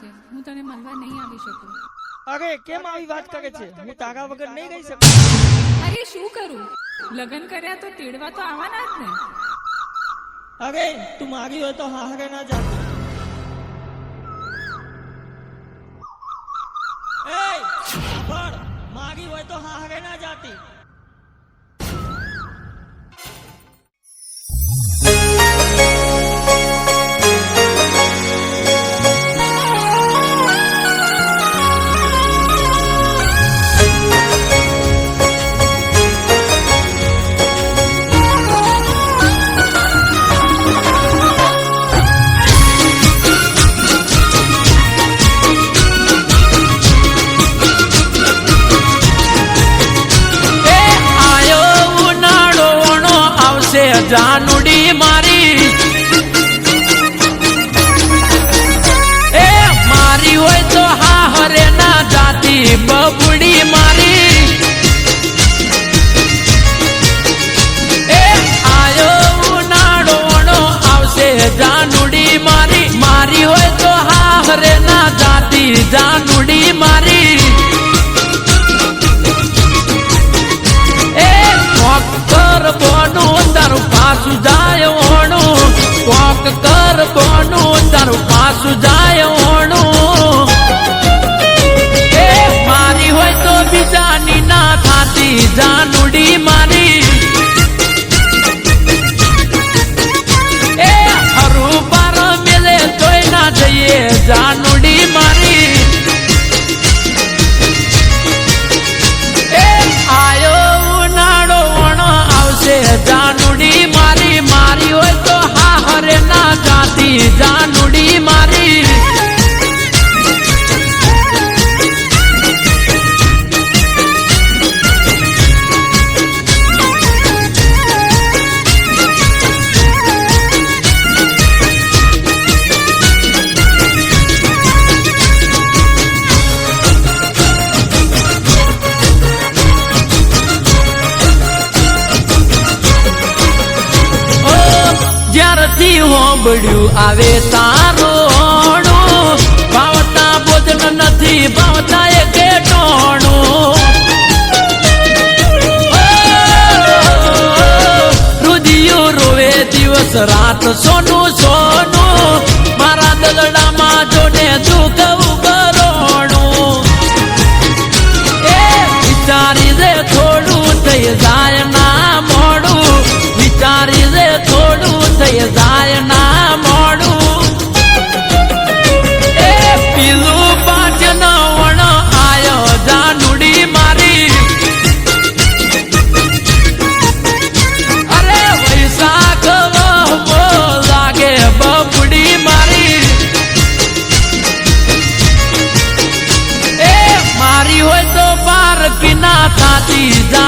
છે. હું તને મળવા નહીં આવી શકું. અરે કેમ આવી વાત કરે છે? હું તારા વગર નહીં રહી શકું. અરે શું કરું? લગ્ન કર્યા તો તેડવા તો આવવાના જ ને. અરે તું મારી હોય તો હારે ના જા. એ પણ મારી હોય તો હારે ના જાતી. જાનુડી મારી. એ મારી હોય તો હા હરે ના જાતી, બબુડી મારી. એ આયો ઉનાળો વણો આવશે જાનુડી મારી. મારી હોય તો હા હરે ના જાતી, જાનુડી મારી. હોંભળ્યું આવે તારો ભાવતા ભોજન નથી ભાવતા એ કેટોણું રુદિયું રોવે દિવસ રાત સોનું.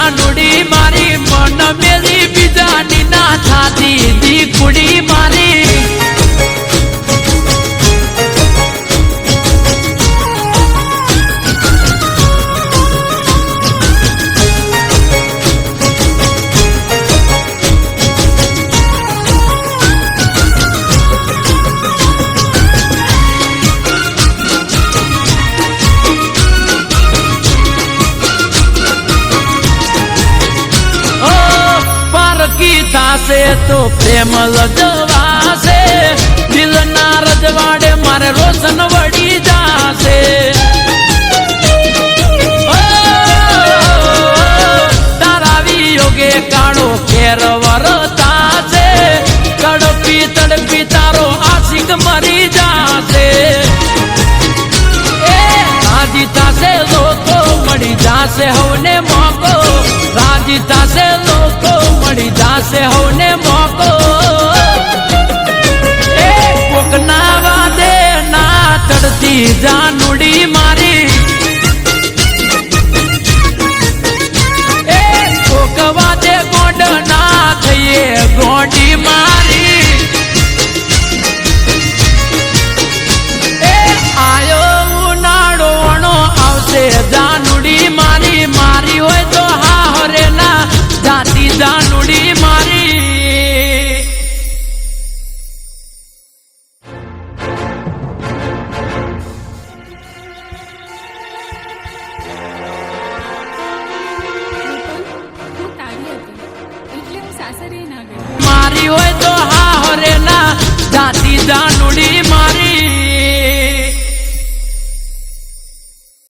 થાતી થાશે તો પ્રેમ લજવાશે. દિલના રજવાડે મારે રોશન વળી જાશે જાશે હોને મોકો, રાજી થશે લોકો, મળી જાશે હોને મોકો. એ કોકના વાદે ના તડતી જાનુડી મારી. એ કોક વાદે ગોંડ ના થઈએ ગોંડી મારી હોય તો હા હરે ના. જાતી દાનુડી